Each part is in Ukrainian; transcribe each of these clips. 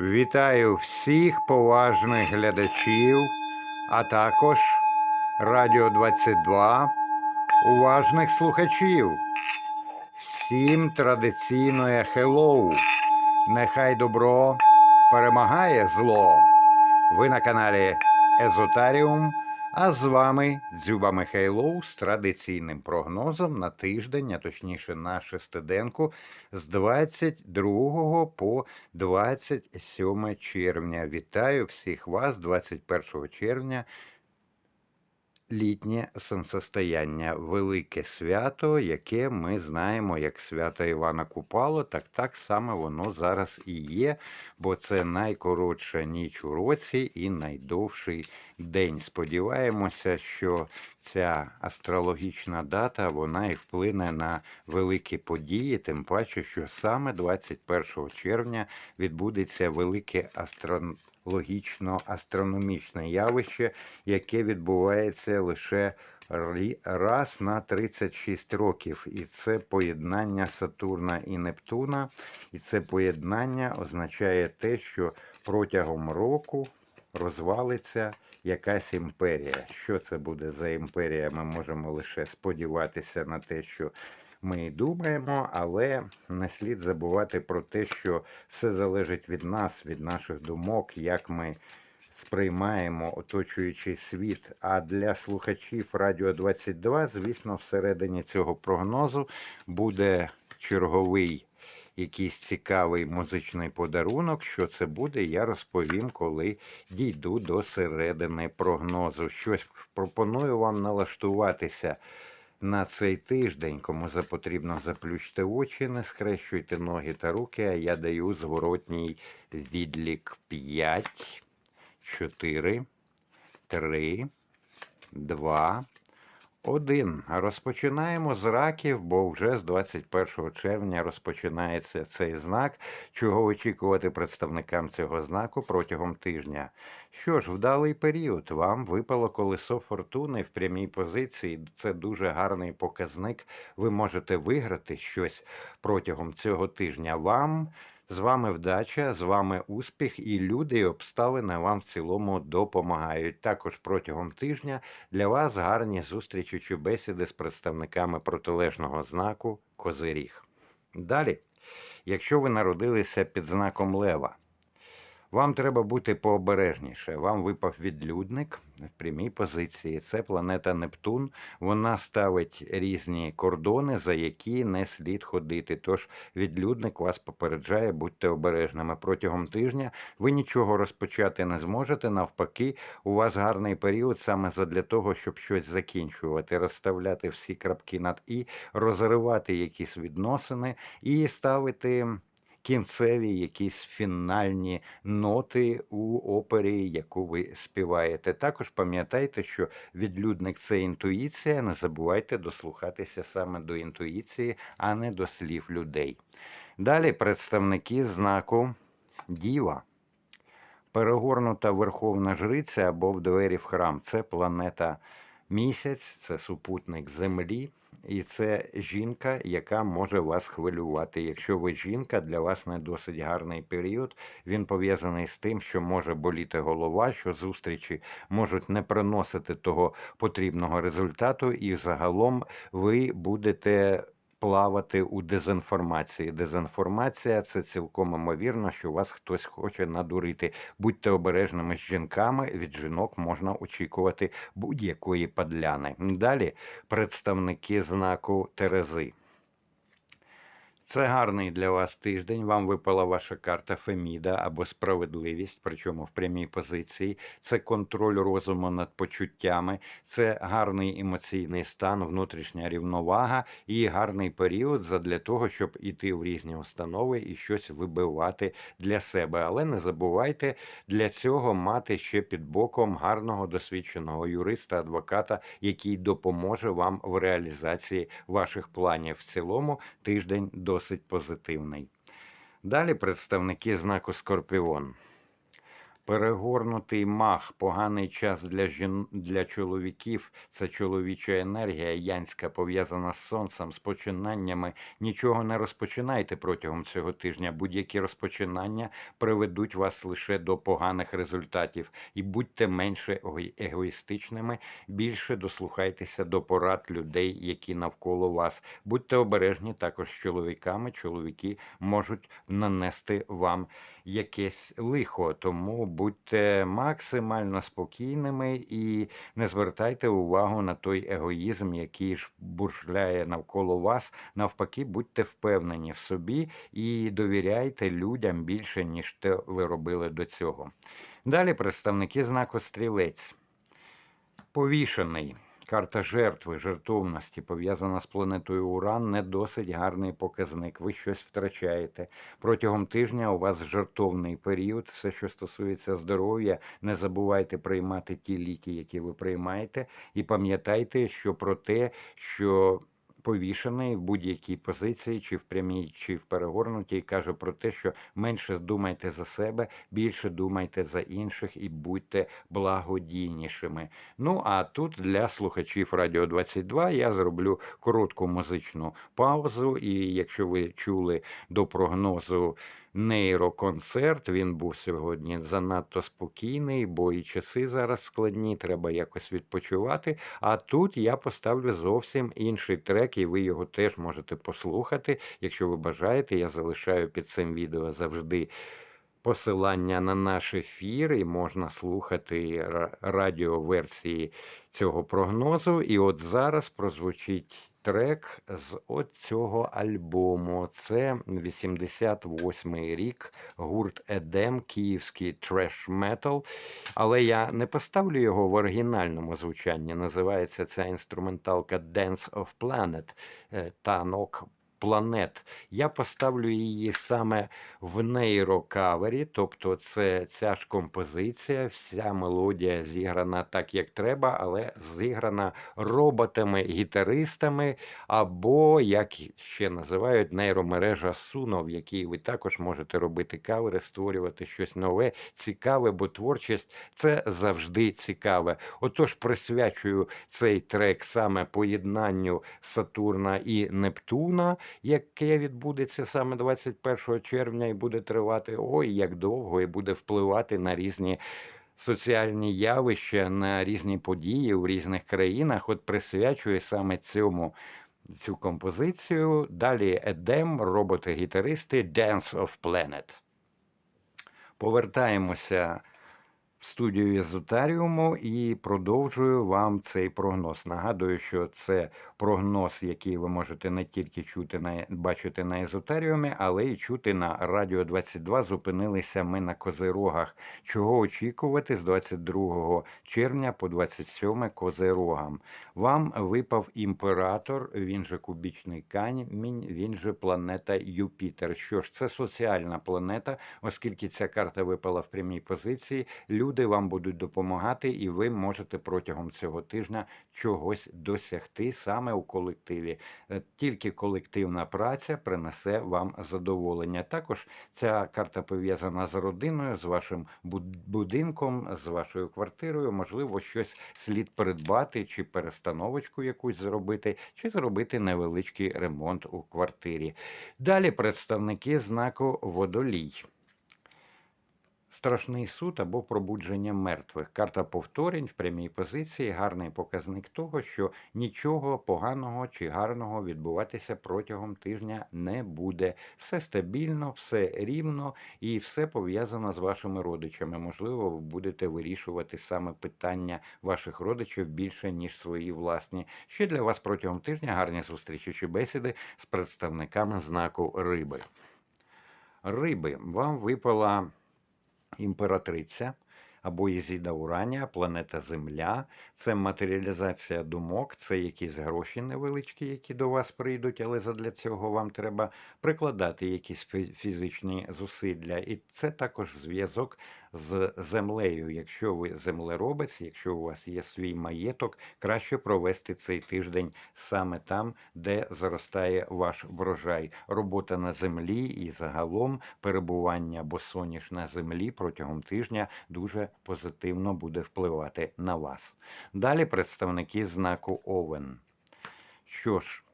Вітаю всіх поважних глядачів, а також Радіо 22 уважних слухачів. Всім традиційне хеллоу. Нехай добро перемагає зло. Ви на каналі Езотаріум, а з вами Дзюба Михайлов з традиційним прогнозом на тиждень, а точніше на шестиденку з 22 по 27 червня. Вітаю всіх вас 21 червня. Літнє сонцестояння, велике свято, яке ми знаємо як свято Івана Купало, так так само воно зараз і є, бо це найкоротша ніч у році і найдовший день. Сподіваємося, що ця астрологічна дата вона і вплине на великі події, тим паче, що саме 21 червня відбудеться велике астрологічно-астрономічне явище, яке відбувається лише раз на 36 років. І це поєднання Сатурна і Нептуна. І це поєднання означає те, що протягом року розвалиться якась імперія. Що це буде за імперія? Ми можемо лише сподіватися на те, що ми і думаємо, але не слід забувати про те, що все залежить від нас, від наших думок, як ми сприймаємо оточуючий світ. А для слухачів Радіо 22, звісно, всередині цього прогнозу буде черговий якийсь цікавий музичний подарунок. Що це буде, я розповім, коли дійду до середини прогнозу. Щось пропоную вам налаштуватися на цей тиждень. Кому за потрібно заплющте очі, не скрещуйте ноги та руки, а я даю зворотній відлік 5, 4, 3, 2, 1. Розпочинаємо з раків, бо вже з 21 червня розпочинається цей знак, чого очікувати представникам цього знаку протягом тижня. Що ж, вдалий період. Вам випало колесо фортуни в прямій позиції. Це дуже гарний показник. Ви можете виграти щось протягом цього тижня. Вам з вами вдача, з вами успіх, і люди і обставини вам в цілому допомагають. Також протягом тижня для вас гарні зустрічі чи бесіди з представниками протилежного знаку Козиріг. Далі, якщо ви народилися під знаком Лева, вам треба бути пообережніше. Вам випав відлюдник в прямій позиції. Це планета Нептун. Вона ставить різні кордони, за які не слід ходити. Тож відлюдник вас попереджає, будьте обережними. Протягом тижня ви нічого розпочати не зможете. Навпаки, у вас гарний період саме задля того, щоб щось закінчувати, розставляти всі крапки над і, розривати якісь відносини і ставити кінцеві якісь фінальні ноти у опері, яку ви співаєте. Також пам'ятайте, що відлюдник це інтуїція. Не забувайте дослухатися саме до інтуїції, а не до слів людей. Далі представники знаку Діва. Перегорнута верховна жриця або в двері в храм. Це планета місяць, це супутник Землі, і це жінка, яка може вас хвилювати. Якщо ви жінка, для вас не досить гарний період. Він пов'язаний з тим, що може боліти голова, що зустрічі можуть не приносити того потрібного результату, і загалом ви будете. Плавати у дезінформації. Дезінформація це цілком імовірно, що вас хтось хоче надурити. Будьте обережними з жінками. Від жінок можна очікувати будь-якої падляни. Далі представники знаку Терези. Це гарний для вас тиждень. Вам випала ваша карта Феміда або справедливість, причому в прямій позиції. Це контроль розуму над почуттями, це гарний емоційний стан, внутрішня рівновага і гарний період задля того, щоб іти в різні установи і щось вибивати для себе. Але не забувайте для цього мати ще під боком гарного досвідченого юриста, адвоката, який допоможе вам в реалізації ваших планів. В цілому тиждень досить позитивний. Далі представники знаку Скорпіон. Перегорнутий мах, поганий час для жін... для чоловіків. Це чоловіча енергія, янська пов'язана з сонцем, з починаннями. Нічого не розпочинайте протягом цього тижня. Будь-які розпочинання приведуть вас лише до поганих результатів. І будьте менше егоїстичними, більше дослухайтеся до порад людей, які навколо вас. Будьте обережні також з чоловіками. Чоловіки можуть нанести вам якесь лихо, тому будьте максимально спокійними і не звертайте увагу на той егоїзм, який ж буршляє навколо вас. Навпаки, будьте впевнені в собі і довіряйте людям більше, ніж те ви робили до цього. Далі представники знаку стрілець. Повішений. Карта жертви, жертовності, пов'язана з планетою Уран, не досить гарний показник. Ви щось втрачаєте. Протягом тижня у вас жертовний період. Все, що стосується здоров'я, не забувайте приймати ті ліки, які ви приймаєте, і пам'ятайте, що про те, що повішений в будь-якій позиції, чи в прямій, чи в перегорнутій, каже про те, що менше думайте за себе, більше думайте за інших і будьте благодійнішими. Ну а тут для слухачів Радіо 22 я зроблю коротку музичну паузу. І якщо ви чули до прогнозу нейроконцерт, він був сьогодні занадто спокійний, бо і часи зараз складні, треба якось відпочивати. А тут я поставлю зовсім інший трек, і ви його теж можете послухати. Якщо ви бажаєте, я залишаю під цим відео завжди. Посилання на наш ефір, і можна слухати радіоверсії цього прогнозу. І от зараз прозвучить трек з оцього цього альбому. Це 88-й рік, гурт Едем, київський треш метал. Але я не поставлю його в оригінальному звучанні. Називається ця інструменталка Dance of Planet, е, танок планет. Я поставлю її саме в нейрокавері, тобто це ця ж композиція, вся мелодія зіграна так, як треба, але зіграна роботами-гітаристами, або, як ще називають, нейромережа Суно, в якій ви також можете робити кавери, створювати щось нове, цікаве, бо творчість це завжди цікаве. Отож, присвячую цей трек саме поєднанню Сатурна і Нептуна, яке відбудеться саме 21 червня і буде тривати ой як довго, і буде впливати на різні. Соціальні явища на різні події в різних країнах, от присвячує саме цьому цю композицію. Далі Едем, роботи-гітаристи, Dance of Planet. Повертаємося в студію Езотаріуму і продовжую вам цей прогноз. Нагадую, що це прогноз, який ви можете не тільки чути на бачити на езотаріумі, але й чути на Радіо 22. Зупинилися ми на козирогах. Чого очікувати з 22 червня по 27 козирогам? Вам випав імператор, він же кубічний камінь, він же планета Юпітер. Що ж, це соціальна планета, оскільки ця карта випала в прямій позиції. Люди вам будуть допомагати, і ви можете протягом цього тижня чогось досягти саме у колективі. Е, Тільки колективна праця принесе вам задоволення. Також ця карта пов'язана з родиною, з вашим будинком, з вашою квартирою. Можливо, щось слід придбати, чи перестановочку якусь зробити, чи зробити невеличкий ремонт у квартирі. Далі представники знаку водолій. Страшний суд або пробудження мертвих. Карта повторень в прямій позиції гарний показник того, що нічого поганого чи гарного відбуватися протягом тижня не буде. Все стабільно, все рівно і все пов'язано з вашими родичами. Можливо, ви будете вирішувати саме питання ваших родичів більше, ніж свої власні. Ще для вас протягом тижня гарні зустрічі чи бесіди з представниками знаку риби. Риби, вам випала імператриця. або Ізіда Уранія, планета Земля. Це матеріалізація думок, це якісь гроші невеличкі, які до вас прийдуть, але задля цього вам треба прикладати якісь фізичні зусилля. І це також зв'язок з землею. Якщо ви землеробець, якщо у вас є свій маєток, краще провести цей тиждень саме там, де зростає ваш врожай. Робота на землі і загалом перебування босоніж на землі протягом тижня дуже позитивно буде впливати на вас. Далі представники знаку Овен. Що ж,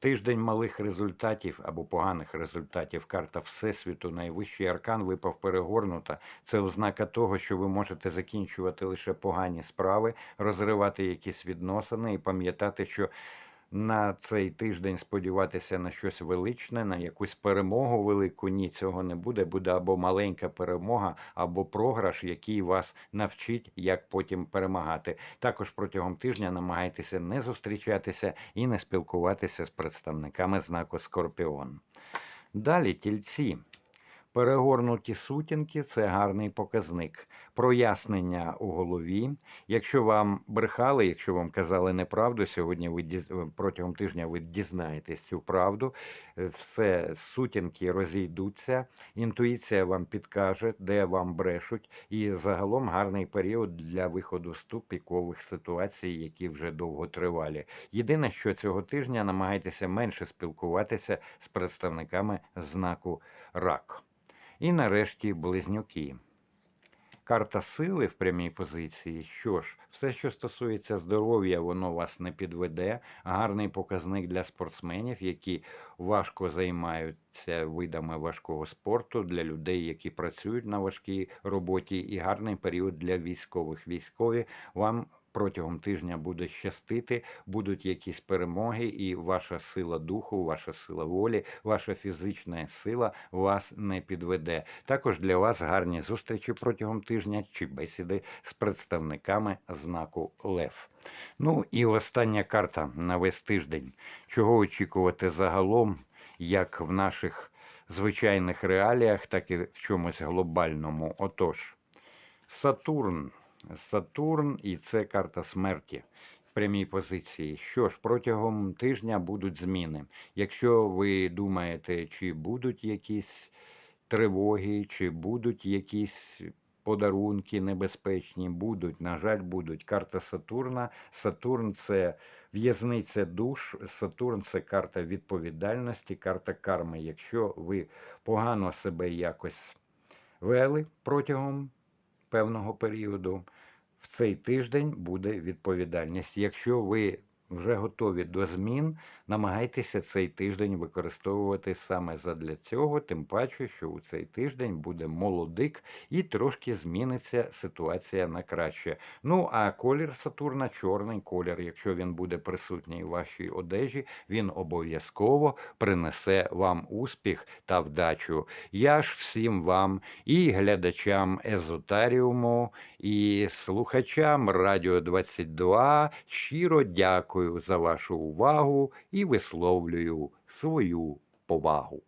тиждень малих результатів або поганих результатів. Карта Всесвіту, найвищий аркан випав перегорнута. Це ознака того, що ви можете закінчувати лише погані справи, розривати якісь відносини і пам'ятати, що на цей тиждень сподіватися на щось величне, на якусь перемогу велику. Ні, цього не буде. Буде або маленька перемога, або програш, який вас навчить, як потім перемагати. Також протягом тижня намагайтеся не зустрічатися і не спілкуватися з представниками знаку Скорпіон. Далі тільці. Перегорнуті сутінки це гарний показник. Прояснення у голові. Якщо вам брехали, якщо вам казали неправду, сьогодні ви діз- протягом тижня ви дізнаєтесь цю правду. Е, Все сутінки розійдуться, інтуїція вам підкаже, де вам брешуть, і загалом гарний період для виходу з тупікових ситуацій, які вже довго тривалі. Єдине, що цього тижня намагайтеся менше спілкуватися з представниками знаку рак. І нарешті близнюки. Карта сили в прямій позиції. Що ж, все, що стосується здоров'я, воно вас не підведе. Гарний показник для спортсменів, які важко займаються видами важкого спорту, для людей, які працюють на важкій роботі, і гарний період для військових. Військові вам протягом тижня буде щастити, будуть якісь перемоги, і ваша сила духу, ваша сила волі, ваша фізична сила вас не підведе. Також для вас гарні зустрічі протягом тижня чи бесіди з представниками знаку Лев. Ну і остання карта на весь тиждень. Чого очікувати загалом, як в наших звичайних реаліях, так і в чомусь глобальному. Отож, Сатурн. Сатурн і це карта смерті в прямій позиції. Що ж, протягом тижня будуть зміни. Якщо ви думаєте, чи будуть якісь тривоги, чи будуть якісь подарунки небезпечні, будуть, на жаль, будуть. Карта Сатурна. Сатурн це в'язниця душ, Сатурн це карта відповідальності, карта карми. Якщо ви погано себе якось вели протягом певного періоду, цей тиждень буде відповідальність. Якщо ви вже готові до змін, намагайтеся цей тиждень використовувати саме задля цього, тим паче, що у цей тиждень буде молодик і трошки зміниться ситуація на краще. Ну а колір Сатурна чорний колір. Якщо він буде присутній у вашій одежі, він обов'язково принесе вам успіх та вдачу. Я ж всім вам і глядачам Езотаріуму, і слухачам Радіо 22 щиро дякую за вашу увагу і висловлюю свою повагу.